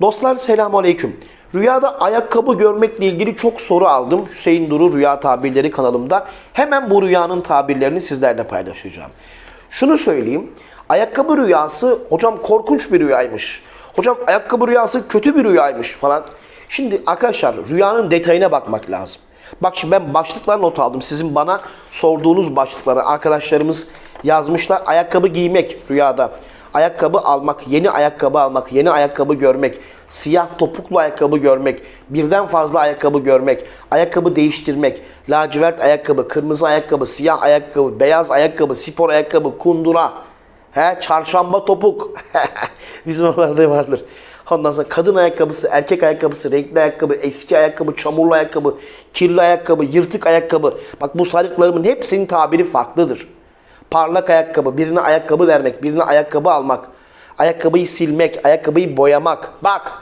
Dostlar selamun aleyküm. Rüyada ayakkabı görmekle ilgili çok soru aldım. Hüseyin Duru Rüya Tabirleri kanalımda. Hemen bu rüyanın tabirlerini sizlerle paylaşacağım. Şunu söyleyeyim. Ayakkabı rüyası hocam korkunç bir rüyaymış. Hocam ayakkabı rüyası kötü bir rüyaymış falan. Şimdi arkadaşlar rüyanın detayına bakmak lazım. Bak şimdi ben başlıklar not aldım. Sizin bana sorduğunuz başlıkları arkadaşlarımız yazmışlar. Ayakkabı giymek rüyada. Ayakkabı almak, yeni ayakkabı almak, yeni ayakkabı görmek, siyah topuklu ayakkabı görmek, birden fazla ayakkabı görmek, ayakkabı değiştirmek, lacivert ayakkabı, kırmızı ayakkabı, siyah ayakkabı, beyaz ayakkabı, spor ayakkabı, kundura, he, çarşamba topuk. Bizim oralarda vardır. Ondan sonra kadın ayakkabısı, erkek ayakkabısı, renkli ayakkabı, eski ayakkabı, çamurlu ayakkabı, kirli ayakkabı, yırtık ayakkabı. Bak bu saydıklarımın hepsinin tabiri farklıdır. Parlak ayakkabı, birine ayakkabı vermek, birine ayakkabı almak, ayakkabıyı silmek, ayakkabıyı boyamak. Bak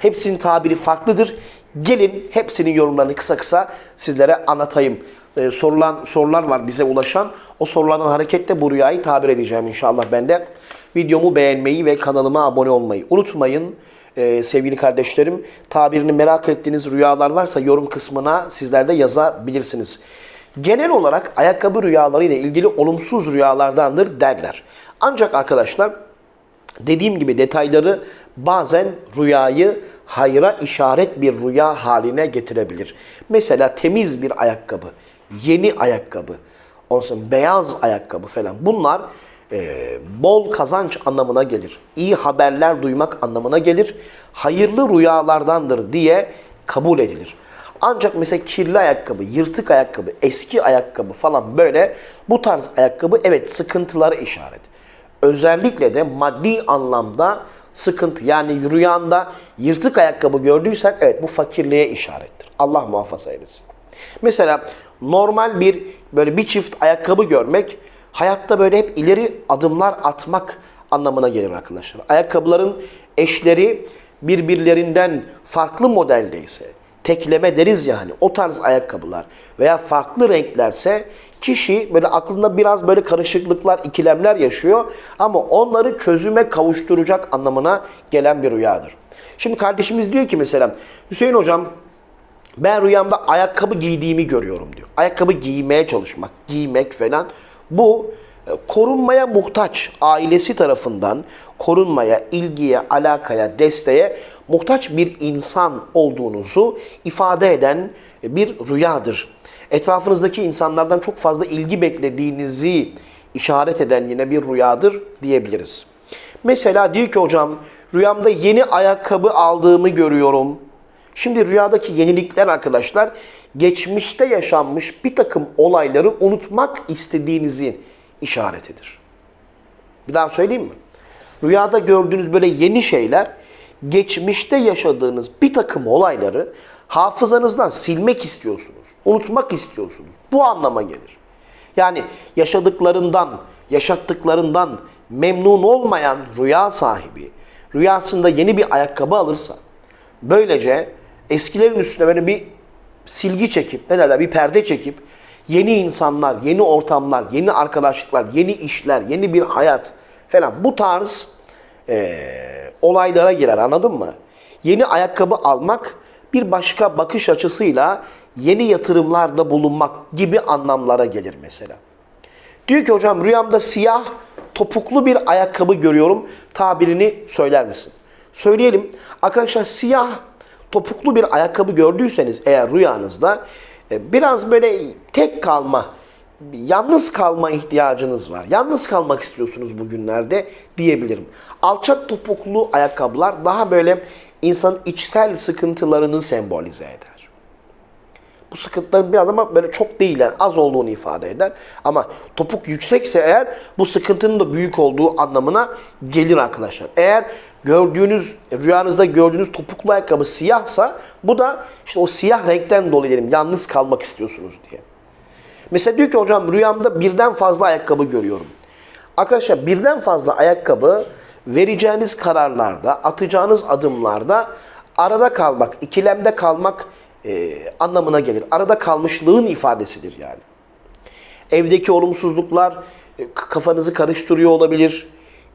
hepsinin tabiri farklıdır. Gelin hepsinin yorumlarını kısa kısa sizlere anlatayım. Ee, sorulan sorular var bize ulaşan. O sorulardan hareketle bu rüyayı tabir edeceğim inşallah ben de. Videomu beğenmeyi ve kanalıma abone olmayı unutmayın. Ee, sevgili kardeşlerim, tabirini merak ettiğiniz rüyalar varsa yorum kısmına sizler de yazabilirsiniz. Genel olarak ayakkabı rüyaları ile ilgili olumsuz rüyalardandır derler. Ancak arkadaşlar dediğim gibi detayları bazen rüyayı hayra işaret bir rüya haline getirebilir. Mesela temiz bir ayakkabı, yeni ayakkabı, olsun beyaz ayakkabı falan bunlar e, bol kazanç anlamına gelir. İyi haberler duymak anlamına gelir. Hayırlı rüyalardandır diye kabul edilir. Ancak mesela kirli ayakkabı, yırtık ayakkabı, eski ayakkabı falan böyle bu tarz ayakkabı evet sıkıntılara işaret. Özellikle de maddi anlamda sıkıntı yani rüyanda yırtık ayakkabı gördüysen evet bu fakirliğe işarettir. Allah muhafaza eylesin. Mesela normal bir böyle bir çift ayakkabı görmek hayatta böyle hep ileri adımlar atmak anlamına gelir arkadaşlar. Ayakkabıların eşleri birbirlerinden farklı modeldeyse, tekleme deriz yani o tarz ayakkabılar veya farklı renklerse kişi böyle aklında biraz böyle karışıklıklar, ikilemler yaşıyor ama onları çözüme kavuşturacak anlamına gelen bir rüyadır. Şimdi kardeşimiz diyor ki mesela Hüseyin hocam ben rüyamda ayakkabı giydiğimi görüyorum diyor. Ayakkabı giymeye çalışmak, giymek falan bu e, korunmaya muhtaç ailesi tarafından korunmaya, ilgiye, alakaya, desteğe muhtaç bir insan olduğunuzu ifade eden bir rüyadır. Etrafınızdaki insanlardan çok fazla ilgi beklediğinizi işaret eden yine bir rüyadır diyebiliriz. Mesela diyor ki hocam rüyamda yeni ayakkabı aldığımı görüyorum. Şimdi rüyadaki yenilikler arkadaşlar geçmişte yaşanmış bir takım olayları unutmak istediğinizin işaretidir. Bir daha söyleyeyim mi? Rüyada gördüğünüz böyle yeni şeyler geçmişte yaşadığınız bir takım olayları hafızanızdan silmek istiyorsunuz. Unutmak istiyorsunuz. Bu anlama gelir. Yani yaşadıklarından, yaşattıklarından memnun olmayan rüya sahibi rüyasında yeni bir ayakkabı alırsa böylece eskilerin üstüne böyle bir silgi çekip ne derler bir perde çekip yeni insanlar, yeni ortamlar, yeni arkadaşlıklar, yeni işler, yeni bir hayat falan bu tarz e, olaylara girer anladın mı? Yeni ayakkabı almak bir başka bakış açısıyla yeni yatırımlarda bulunmak gibi anlamlara gelir mesela. Diyor ki hocam rüyamda siyah topuklu bir ayakkabı görüyorum. Tabirini söyler misin? Söyleyelim. Arkadaşlar siyah topuklu bir ayakkabı gördüyseniz eğer rüyanızda e, biraz böyle tek kalma, yalnız kalma ihtiyacınız var. Yalnız kalmak istiyorsunuz bugünlerde diyebilirim. Alçak topuklu ayakkabılar daha böyle insanın içsel sıkıntılarını sembolize eder. Bu sıkıntıların biraz ama böyle çok değil yani az olduğunu ifade eder. Ama topuk yüksekse eğer bu sıkıntının da büyük olduğu anlamına gelir arkadaşlar. Eğer gördüğünüz, rüyanızda gördüğünüz topuklu ayakkabı siyahsa bu da işte o siyah renkten dolayı diyelim yalnız kalmak istiyorsunuz diye. Mesela diyor ki hocam rüyamda birden fazla ayakkabı görüyorum. Arkadaşlar birden fazla ayakkabı vereceğiniz kararlarda, atacağınız adımlarda arada kalmak, ikilemde kalmak e, anlamına gelir. Arada kalmışlığın ifadesidir yani. Evdeki olumsuzluklar e, kafanızı karıştırıyor olabilir.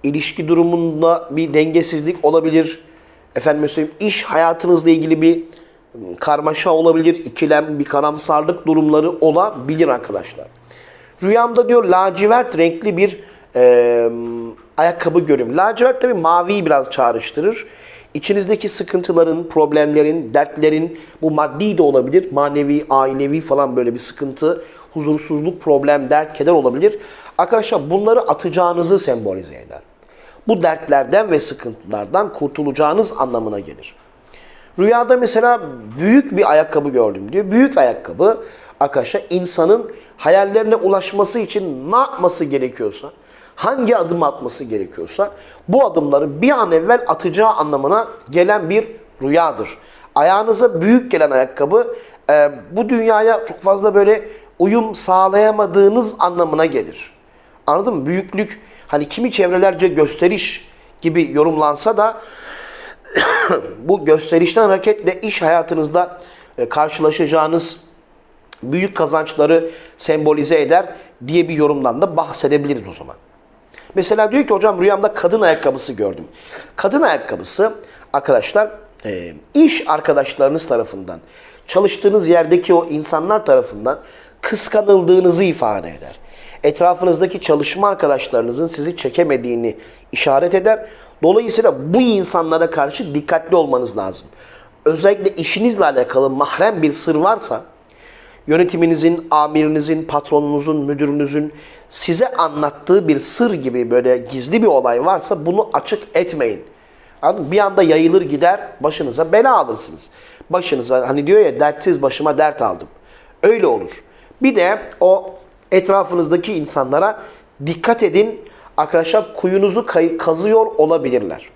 İlişki durumunda bir dengesizlik olabilir. efendim söyleyeyim iş hayatınızla ilgili bir karmaşa olabilir, ikilem, bir karamsarlık durumları olabilir arkadaşlar. Rüyamda diyor lacivert renkli bir e, ayakkabı görüyorum. Lacivert tabii maviyi biraz çağrıştırır. İçinizdeki sıkıntıların, problemlerin, dertlerin bu maddi de olabilir, manevi, ailevi falan böyle bir sıkıntı, huzursuzluk, problem, dert, keder olabilir. Arkadaşlar bunları atacağınızı sembolize eder. Bu dertlerden ve sıkıntılardan kurtulacağınız anlamına gelir. Rüyada mesela büyük bir ayakkabı gördüm diyor. Büyük ayakkabı arkadaşlar insanın hayallerine ulaşması için ne yapması gerekiyorsa, hangi adım atması gerekiyorsa bu adımları bir an evvel atacağı anlamına gelen bir rüyadır. Ayağınıza büyük gelen ayakkabı e, bu dünyaya çok fazla böyle uyum sağlayamadığınız anlamına gelir. Anladın mı? Büyüklük hani kimi çevrelerce gösteriş gibi yorumlansa da bu gösterişten hareketle iş hayatınızda e, karşılaşacağınız büyük kazançları sembolize eder diye bir yorumdan da bahsedebiliriz o zaman. Mesela diyor ki hocam rüyamda kadın ayakkabısı gördüm. Kadın ayakkabısı arkadaşlar e, iş arkadaşlarınız tarafından, çalıştığınız yerdeki o insanlar tarafından kıskanıldığınızı ifade eder. Etrafınızdaki çalışma arkadaşlarınızın sizi çekemediğini işaret eder. Dolayısıyla bu insanlara karşı dikkatli olmanız lazım. Özellikle işinizle alakalı mahrem bir sır varsa, yönetiminizin, amirinizin, patronunuzun, müdürünüzün size anlattığı bir sır gibi böyle gizli bir olay varsa bunu açık etmeyin. Bir anda yayılır gider, başınıza bela alırsınız. Başınıza hani diyor ya dertsiz başıma dert aldım. Öyle olur. Bir de o etrafınızdaki insanlara dikkat edin. Arkadaşlar kuyunuzu kazıyor olabilirler.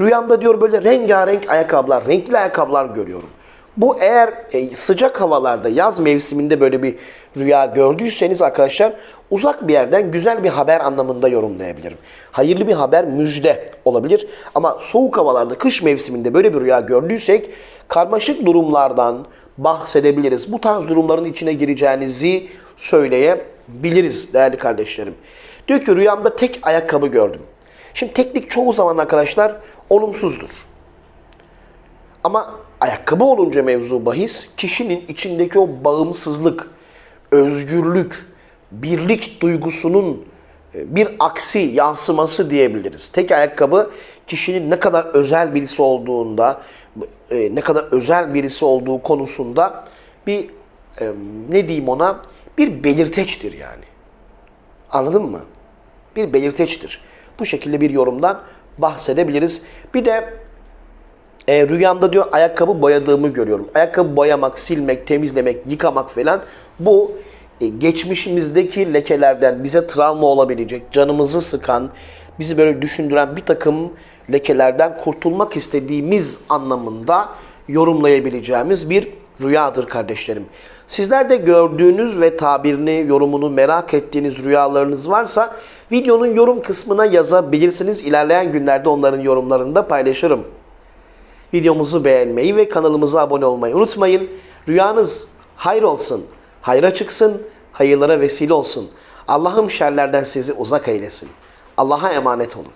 Rüyamda diyor böyle rengarenk ayakkabılar, renkli ayakkabılar görüyorum. Bu eğer e, sıcak havalarda, yaz mevsiminde böyle bir rüya gördüyseniz arkadaşlar uzak bir yerden güzel bir haber anlamında yorumlayabilirim. Hayırlı bir haber, müjde olabilir. Ama soğuk havalarda, kış mevsiminde böyle bir rüya gördüysek karmaşık durumlardan bahsedebiliriz. Bu tarz durumların içine gireceğinizi söyleyebiliriz değerli kardeşlerim. Diyor ki rüyamda tek ayakkabı gördüm. Şimdi teknik çoğu zaman arkadaşlar olumsuzdur. Ama ayakkabı olunca mevzu bahis kişinin içindeki o bağımsızlık, özgürlük, birlik duygusunun e, bir aksi yansıması diyebiliriz. Tek ayakkabı kişinin ne kadar özel birisi olduğunda, e, ne kadar özel birisi olduğu konusunda bir e, ne diyeyim ona bir belirteçtir yani. Anladın mı? Bir belirteçtir. Bu şekilde bir yorumdan bahsedebiliriz. Bir de e, rüyamda diyor ayakkabı boyadığımı görüyorum. Ayakkabı boyamak, silmek, temizlemek, yıkamak falan bu e, geçmişimizdeki lekelerden bize travma olabilecek, canımızı sıkan, bizi böyle düşündüren bir takım lekelerden kurtulmak istediğimiz anlamında yorumlayabileceğimiz bir rüyadır kardeşlerim. Sizler de gördüğünüz ve tabirini, yorumunu merak ettiğiniz rüyalarınız varsa videonun yorum kısmına yazabilirsiniz. İlerleyen günlerde onların yorumlarını da paylaşırım. Videomuzu beğenmeyi ve kanalımıza abone olmayı unutmayın. Rüyanız hayır olsun, hayra çıksın, hayırlara vesile olsun. Allah'ım şerlerden sizi uzak eylesin. Allah'a emanet olun.